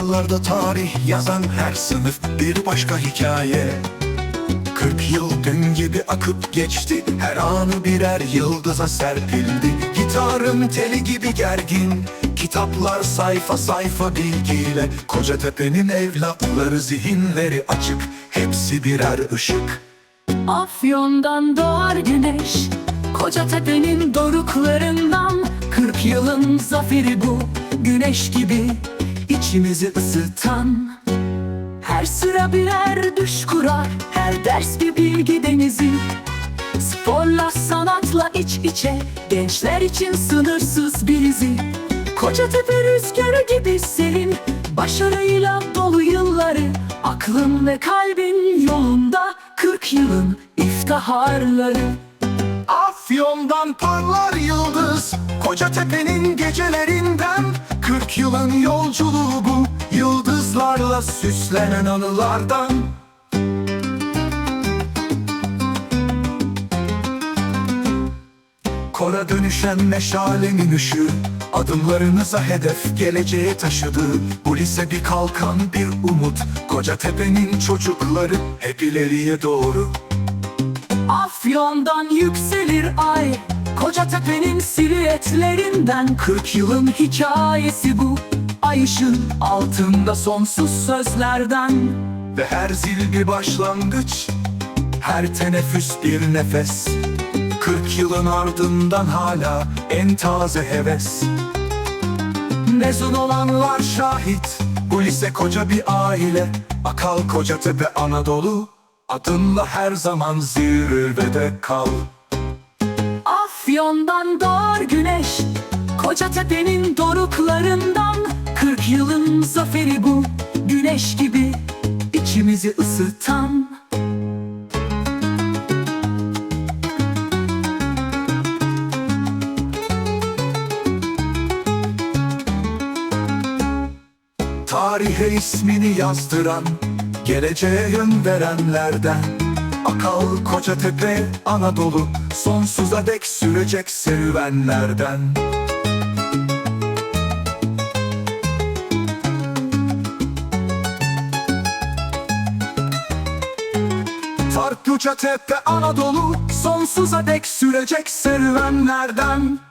Sayfalarda tarih yazan her sınıf bir başka hikaye. 40 yıl dün gibi akıp geçti Her anı birer yıldıza serpildi. Gitarın teli gibi gergin Kitaplar sayfa sayfa bilgiyle. Kocatepe'nin evlatları zihinleri açık Hepsi birer ışık. Afyon'dan doğar güneş Kocatepe'nin doruklarından. 40 yılın zaferi bu Güneş gibi içimizi ısıtan. Her sıra birer düş kurar Her ders bir bilgi denizi. Sporla sanatla iç içe Gençler için sınırsız bir izi. Kocatepe rüzgarı gibi serin Başarıyla dolu yılları. Aklın ve kalbin yolunda 40 yılın iftiharları. Afyon'dan parlar yıldız Kocatepe'nin gecelerinden 40 yılın yolculuğu bu Yıldızlarla süslenen anılardan. Kora dönüşen meşalenin ışığı Adımlarınıza hedef geleceğe taşıdı. Bu lise bir kalkan bir umut Kocatepe'nin çocukları hep ileriye doğru. Afyon'dan yükselir ay Kocatepe'nin silüetlerinden 40 yılın hikayesi bu. Ay ışın altında sonsuz sözlerden Ve her zil bir başlangıç Her teneffüs bir nefes. 40 yılın ardından hala en taze heves. Mezun olanlar şahit Bu lise koca bir aile. Akal Kocatepe Anadolu Adınla her zaman zirvede kal Afyon'dan doğar güneş Kocatepe'nin doruklarından. 40 yılın zaferi bu Güneş gibi içimizi ısıtan. Tarihe ismini yazdıran Geleceğe yön verenlerden Akal Kocatepe Anadolu. Sonsuza dek sürecek serüvenlerden. Farklıca tepe Anadolu. Sonsuza dek sürecek serüvenlerden